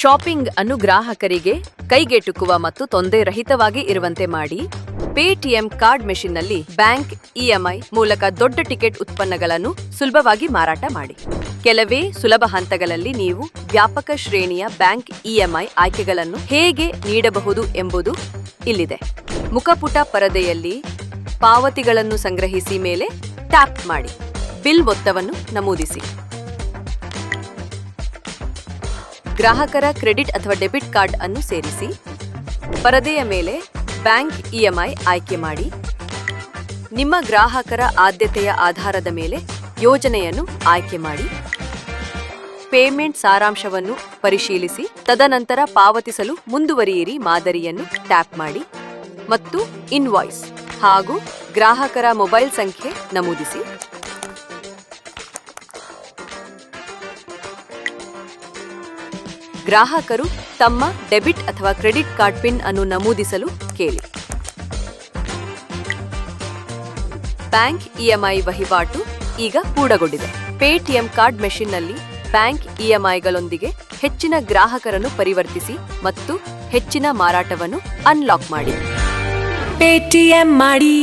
Shopping ಅನ್ನು ಗ್ರಾಹಕರಿಗೆ ಕೈಗೆಟುಕುವ ಮತ್ತು ತೊಂದರೆ ರಹಿತವಾಗಿ ಇರುವಂತೆ ಮಾಡಿ ಪೇಟಿಎಂ ಕಾರ್ಡ್ ಮೆಷಿನ್ನಲ್ಲಿ ಬ್ಯಾಂಕ್ ಇಎಂಐ ಮೂಲಕ ದೊಡ್ಡ ಟಿಕೆಟ್ ಉತ್ಪನ್ನಗಳನ್ನು ಸುಲಭವಾಗಿ ಮಾರಾಟ ಮಾಡಿ. ಕೆಲವೇ ಸುಲಭ ಹಂತಗಳಲ್ಲಿ ನೀವು ವ್ಯಾಪಕ ಶ್ರೇಣಿಯ ಬ್ಯಾಂಕ್ ಇಎಂಐ ಆಯ್ಕೆಗಳನ್ನು ಹೇಗೆ ನೀಡಬಹುದು ಎಂಬುದು ಇಲ್ಲಿದೆ. ಮುಖಪುಟ ಪರದೆಯಲ್ಲಿ ಪಾವತಿಗಳನ್ನು ಸಂಗ್ರಹಿಸಿ ಮೇಲೆ ಟ್ಯಾಪ್ ಮಾಡಿ. ಬಿಲ್ ಮೊತ್ತವನ್ನು ನಮೂದಿಸಿ. ಗ್ರಾಹಕರ ಕ್ರೆಡಿಟ್ ಅಥವಾ ಡೆಬಿಟ್ ಕಾರ್ಡ್ ಅನ್ನು ಸೇರಿಸಿ, ಪರದೆಯ ಮೇಲೆ ಬ್ಯಾಂಕ್ ಇಎಂಐ ಆಯ್ಕೆ ಮಾಡಿ, ನಿಮ್ಮ ಗ್ರಾಹಕರ ಆದ್ಯತೆಯ ಆಧಾರದ ಮೇಲೆ ಯೋಜನೆಯನ್ನು ಆಯ್ಕೆ ಮಾಡಿ, ಪೇಮೆಂಟ್ ಸಾರಾಂಶವನ್ನು ಪರಿಶೀಲಿಸಿ, ತದನಂತರ ಪಾವತಿಸಲು ಮುಂದುವರಿಯಿರಿ ಮಾದರಿಯನ್ನು ಟ್ಯಾಪ್ ಮಾಡಿ ಮತ್ತು ಇನ್ವಾಯ್ಸ್ ಹಾಗೂ ಗ್ರಾಹಕರ ಮೊಬೈಲ್ ಸಂಖ್ಯೆ ನಮೂದಿಸಿ. ಗ್ರಾಹಕರು ತಮ್ಮ ಡೆಬಿಟ್ ಅಥವಾ ಕ್ರೆಡಿಟ್ ಕಾರ್ಡ್ ಪಿನ್ ಅನ್ನು ನಮೂದಿಸಲು ಕೇಳಿ. ಬ್ಯಾಂಕ್ ಇಎಂಐ ವಹಿವಾಟು ಈಗ ಪೂರ್ಣಗೊಂಡಿದೆ. ಪೇಟಿಎಂ ಕಾರ್ಡ್ ಮೆಷಿನ್ನಲ್ಲಿ ಬ್ಯಾಂಕ್ ಇಎಂಐಗಳೊಂದಿಗೆ ಹೆಚ್ಚಿನ ಗ್ರಾಹಕರನ್ನು ಪರಿವರ್ತಿಸಿ ಮತ್ತು ಹೆಚ್ಚಿನ ಮಾರಾಟವನ್ನು ಅನ್ಲಾಕ್ ಮಾಡಿ. ಪೇಟಿಎಂ ಮಾಡಿ.